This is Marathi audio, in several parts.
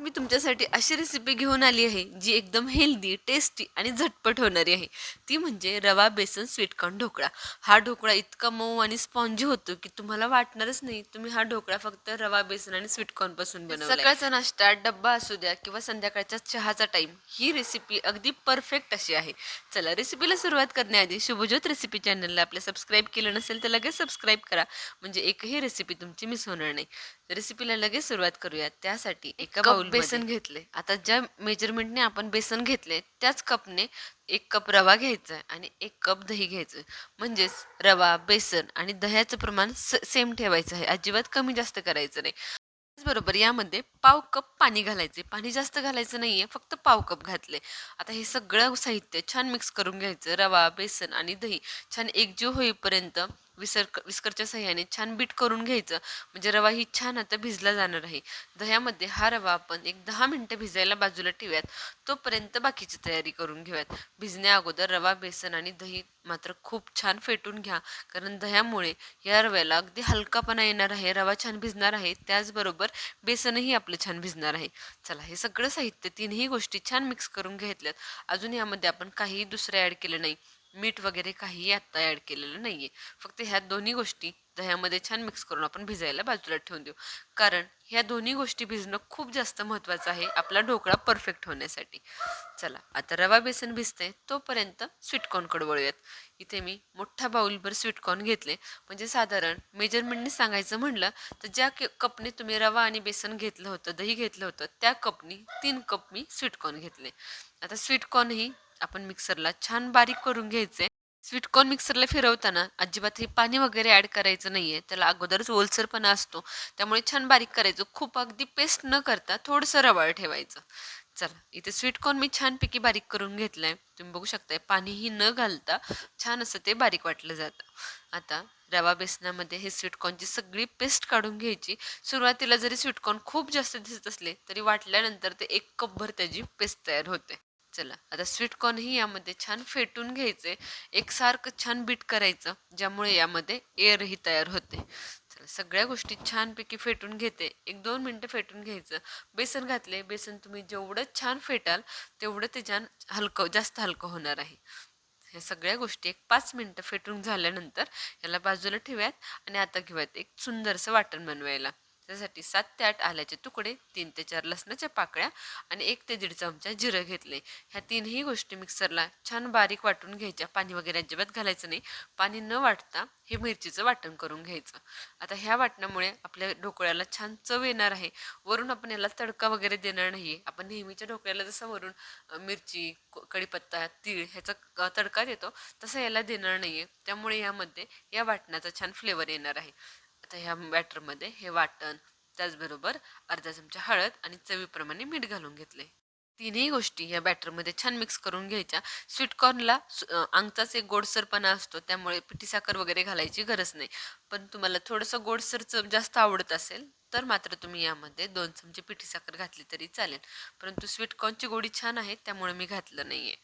मी तुमच्यासाठी अशी रेसिपी घेऊन आली आहे जी एकदम हेल्दी टेस्टी आणि झटपट होणारी आहे. ती म्हणजे रवा बेसन स्वीटकॉर्न ढोकळा. हा ढोकळा इतका मऊ आणि स्पॉन्जी होतो की तुम्हाला वाटणारच नाही तुम्ही हा ढोकळा फक्त रवा बेसन आणि स्वीटकॉर्नपासून बनवला सकाळचा नाश्ता डब्बा असू द्या किंवा संध्याकाळच्या चहाचा टाइम ही रेसिपी अगदी परफेक्ट अशी आहे. चला रेसिपीला सुरुवात करण्याआधी शुभज्योत रेसिपी चॅनलला आपल्या सबस्क्राईब केलं नसेल तर लगेच सबस्क्राईब करा. म्हणजे एकही रेसिपी तुमची मिस होणार नाही. रेसिपीला लगेच सुरुवात करूया. त्यासाठी एका बाउल बेसन घेतले आता ज्या मेजरमेंटने आपण बेसन घेतले त्याच कपने एक कप रवा घ्यायचा आहे आणि एक कप दही घ्यायचं आहे. म्हणजेच रवा बेसन आणि दह्याचं प्रमाण सेम ठेवायचं आहे. अजिबात कमी जास्त करायचं नाही. त्याचबरोबर यामध्ये पाव कप पाणी घालायचे पाणी जास्त घालायचं नाही आहे फक्त पाव कप घातले आता हे सगळं साहित्य छान मिक्स करून घ्यायचं. रवा बेसन आणि दही छान एकजीव होईपर्यंत विसर विस्करच्या सहाय्याने छान बीट करून घ्यायचं. म्हणजे रवा ही छान आता भिजला जाणार आहे. दह्यामध्ये हा रवा आपण एक दहा मिनटं भिजायला बाजूला ठेवूयात. तोपर्यंत बाकीची तयारी करून घेऊयात. भिजण्या अगोदर रवा बेसन आणि दही मात्र खूप छान फेटून घ्या. कारण दह्यामुळे या रव्याला अगदी हलकापणा येणार आहे. रवा छान भिजणार आहे. त्याचबरोबर बेसनही आपलं छान भिजणार आहे. चला हे सगळं साहित्य तीनही गोष्टी छान मिक्स करून घेतल्यात. अजून यामध्ये आपण काहीही दुसरं ॲड केलं नाही. मीठ वगैरे काहीही आत्ता ॲड केलेलं नाही आहे फक्त ह्या दोन्ही गोष्टी दह्यामध्ये छान मिक्स करून आपण भिजायला बाजूला ठेवून देऊ. कारण ह्या दोन्ही गोष्टी भिजणं खूप जास्त महत्त्वाचं आहे आपला ढोकळा परफेक्ट होण्यासाठी. चला आता रवा बेसन भिजते तोपर्यंत स्वीटकॉर्नकडे वळूयात. इथे मी मोठा बाऊलभर स्वीटकॉर्न घेतले. म्हणजे साधारण मेजरमेंटने सांगायचं म्हणलं तर ज्या कपने तुम्ही रवा आणि बेसन घेतलं होतं दही घेतलं होतं त्या कपनी तीन कप मी स्वीटकॉर्न घेतले. आता स्वीटकॉर्नही आपण मिक्सरला छान बारीक करून घ्यायचे स्वीटकॉर्न मिक्सरला फिरवताना अजिबात हे पाणी वगैरे ऍड करायचं नाहीये. त्याला अगोदरच ओलसरपणा असतो. त्यामुळे छान बारीक करायचं. खूप अगदी पेस्ट न करता थोडंसं रवाळ ठेवायचं. चला इथे स्वीटकॉर्न मी छानपैकी बारीक करून घेतलंय. तुम्ही बघू शकताय पाणीही न घालता छान असं ते बारीक वाटलं जातं. आता रवा बेसनामध्ये हे स्वीटकॉर्नची सगळी पेस्ट काढून घ्यायची. सुरुवातीला जरी स्वीटकॉर्न खूप जास्त दिसत असले तरी वाटल्यानंतर ते एक कपभर त्याची पेस्ट तयार होते. चला आता स्वीटकॉर्नही यामध्ये छान फेटून घ्यायचे. एकसारखं छान बीट करायचं ज्यामुळे यामध्ये एअरही तयार होते. चला सगळ्या गोष्टी छानपैकी फेटून घेते. एक दोन मिनटं फेटून घ्यायचं. बेसन घातले बेसन तुम्ही जेवढं छान फेटाल तेवढं ते छान हलकं जास्त हलकं होणार आहे. ह्या सगळ्या गोष्टी एक पाच मिनटं फेटून झाल्यानंतर याला बाजूला ठेवूयात आणि आता घेऊयात एक सुंदरसं वाटण बनवायला. त्यासाठी सात ते आठ आल्याचे तुकडे तीन ते चार लसणाच्या पाकळ्या आणि एक ते दीड चमचा जिरं घेतले. ह्या तीनही गोष्टी मिक्सरला छान बारीक वाटून घ्यायच्या. पाणी वगैरे अजिबात घालायचं नाही. पाणी न वाटता हे मिरचीचं वाटण करून घ्यायचं. आता ह्या वाटणामुळे आपल्या ढोकळ्याला छान चव येणार आहे. वरून आपण याला तडका वगैरे देणार नाही आपण नेहमीच्या ढोकळ्याला जसं वरून मिरची कढीपत्ता तीळ ह्याचा तडका देतो तसं याला देणार नाही आहे त्यामुळे यामध्ये या वाटणाचा छान फ्लेवर येणार आहे. आता ह्या बॅटरमध्ये हे वाटण त्याचबरोबर अर्धा चमचा हळद आणि चवीप्रमाणे मीठ घालून घेतले तीनही गोष्टी या बॅटरमध्ये छान मिक्स करून घ्यायच्या. स्वीटकॉर्नला अंगचाच एक गोडसरपणा असतो त्यामुळे पिठीसाखर वगैरे घालायची गरज नाही. पण तुम्हाला थोडंसं गोडसर जास्त आवडत असेल तर मात्र तुम्ही यामध्ये दोन चमचे पिठीसाखर घातली तरी चालेल. परंतु स्वीटकॉर्नची गोडी छान आहे त्यामुळे मी घातलं नाही आहे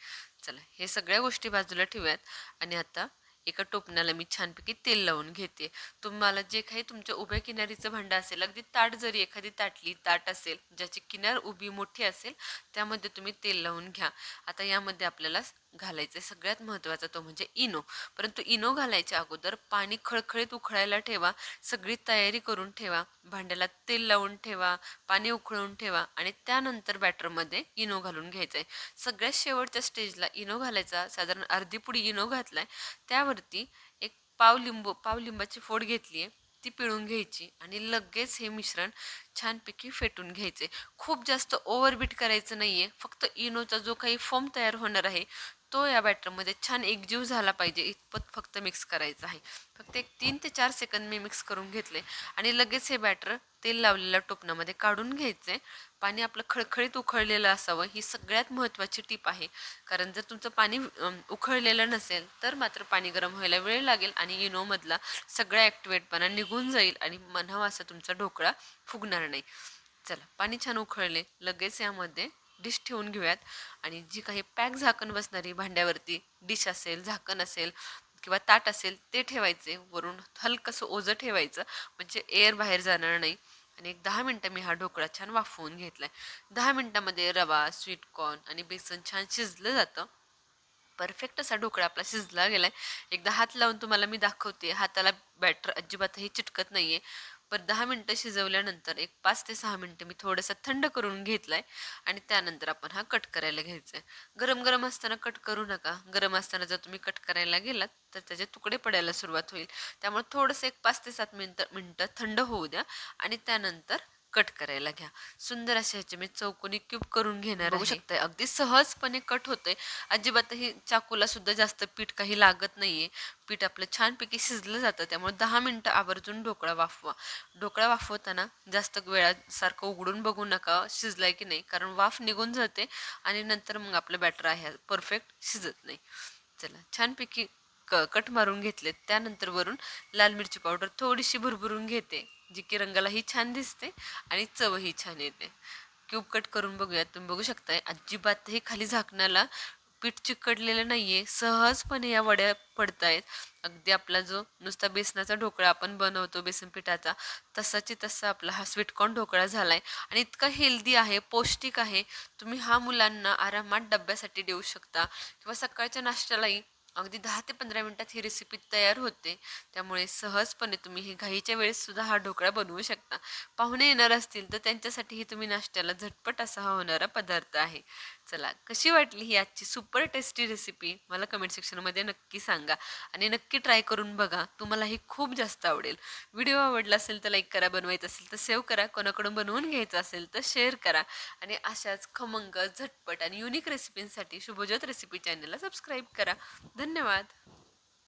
चला हे सगळ्या गोष्टी बाजूला ठेवूयात. आणि आता एका टोपणाला मी छानपैकी तेल लावून घेते. तुम्हाला जे काही तुमच्या उभ्या किनारीचं भांडं असेल अगदी ताट जरी एखादी ताटली ताट असेल ज्याची किनार उभी मोठी असेल त्यामध्ये तुम्ही तेल लावून घ्या. आता यामध्ये आपल्याला घालायचं सगळ्यात महत्त्वाचा तो म्हणजे इनो. परंतु इनो घालायच्या अगोदर पाणी खळखळीत उखळायला ठेवा सगळी तयारी करून ठेवा भांड्याला तेल लावून ठेवा पाणी उकळून ठेवा आणि त्यानंतर बॅटरमध्ये इनो घालून घ्यायचं आहे सगळ्यात शेवटच्या स्टेजला इनो घालायचा साधारण अर्धी पुडी इनो घातलाय त्यावरती एक पाव लिंबू पाव लिंबाची फोड घेतली आहे ती पिळून घ्यायची आणि लगेच हे मिश्रण छानपैकी फेटून घ्यायचे खूप जास्त ओव्हरबीट करायचं नाही आहे फक्त इनोचा जो काही फॉर्म तयार होणार आहे तो या बॅटरमध्ये छान एकजीव झाला पाहिजे. इतपत फक्त मिक्स करायचं आहे. फक्त एक तीन ते चार सेकंद मी मिक्स करून घेतले आणि लगेच हे बॅटर तेल लावलेल्या टोपणामध्ये काढून घ्यायचे. पाणी आपलं खळखळीत उखळलेलं असावं ही सगळ्यात महत्त्वाची टीप आहे. कारण जर तुमचं पाणी उखळलेलं नसेल तर मात्र पाणी गरम व्हायला वेळ लागेल आणि इनोमधला सगळा ॲक्टिवेटपणा निघून जाईल आणि म्हणावा असा तुमचा ढोकळा फुगणार नाही. चला पाणी छान उखळले. लगेच यामध्ये डिश ठेवून घेऊयात. आणि जी काही पॅक झाकण बसणारी भांड्यावरती डिश असेल झाकण असेल किंवा ताट असेल ते ठेवायचे. वरून हलकंसं ओझं ठेवायचं. म्हणजे एअर बाहेर जाणार नाही. आणि एक दहा मिनटं मी हा ढोकळा छान वाफवून घेतला आहे दहा मिनटामध्ये रवा स्वीट कॉर्न आणि बेसन छान शिजलं जातं. परफेक्ट असा ढोकळा आपला शिजला गेला आहे एकदा हात लावून तुम्हाला मी दाखवते. हाताला बॅटर अजिबातही चिटकत नाही आहे पर दहा मिनटं शिजवल्यानंतर एक पाच ते सहा मिनटं मी थोडंसं थंड करून घेतलाय आणि त्यानंतर आपण हा कट करायला घ्यायचा आहे गरम गरम असताना कट करू नका. गरम असताना जर तुम्ही कट करायला गेलात तर त्याचे तुकडे पडायला सुरुवात होईल. त्यामुळे थोडंसं एक पाच ते सात मिनटं मिनटं थंड होऊ द्या आणि त्यानंतर कट करायला घ्या. सुंदर असे ह्याचे मी चौकोनी क्यूब करून घेणार बघू शकताय अगदी सहजपणे कट होतंय. अजिबातही चाकूला सुद्धा जास्त पीठ काही लागत नाहीये. पीठ आपलं छानपैकी शिजलं जातं त्यामुळे दहा मिनटं आवर्जून ढोकळा वाफवा. ढोकळा वाफवताना जास्त वेळासारखं उघडून बघू नका शिजलाय की नाही कारण वाफ निघून जाते आणि नंतर मग आपलं बॅटर आहे परफेक्ट शिजत नाही. चला छानपैकी क कट मारून घेतलेत. त्यानंतर वरून लाल मिरची पावडर थोडीशी भरभरून घेते. जी की रंगालाही छान दिसते आणि चवही छान येते. क्यूब कट करून बघूया तुम्ही बघू शकताय अजिबातही खाली झाकणाला पीठ चिकटलेलं नाही आहे सहजपणे या वड्या पडतायत. अगदी आपला जो नुसता बेसनाचा ढोकळा आपण बनवतो बेसन पिठाचा तसाची तसा आपला हा स्वीटकॉर्न ढोकळा झाला आहे आणि इतका हेल्दी आहे पौष्टिक आहे तुम्ही हा मुलांना आरामात डब्यासाठी देऊ शकता. किंवा सकाळच्या नाश्त्यालाही अगदी दहा ते पंधरा मिनटात ही रेसिपी तयार होते. त्यामुळे सहजपणे तुम्ही हे घाईच्या वेळेससुद्धा हा ढोकळा बनवू शकता. पाहुणे येणार असतील तर त्यांच्यासाठीही तुम्ही नाश्त्याला झटपट असा हा होणारा पदार्थ आहे. चला कशी वाटली ही आजची सुपर टेस्टी रेसिपी मला कमेंट सेक्शनमध्ये नक्की सांगा. आणि नक्की ट्राय करून बघा तुम्हाला ही खूप जास्त आवडेल. व्हिडिओ आवडला असेल तर लाईक करा बनवायचं असेल तर सेव्ह करा. कोणाकडून बनवून घ्यायचं असेल तर शेअर करा. आणि अशाच खमंग झटपट आणि युनिक रेसिपींसाठी शुभज्योत रेसिपी चॅनलला सबस्क्राईब करा. धन्यवाद.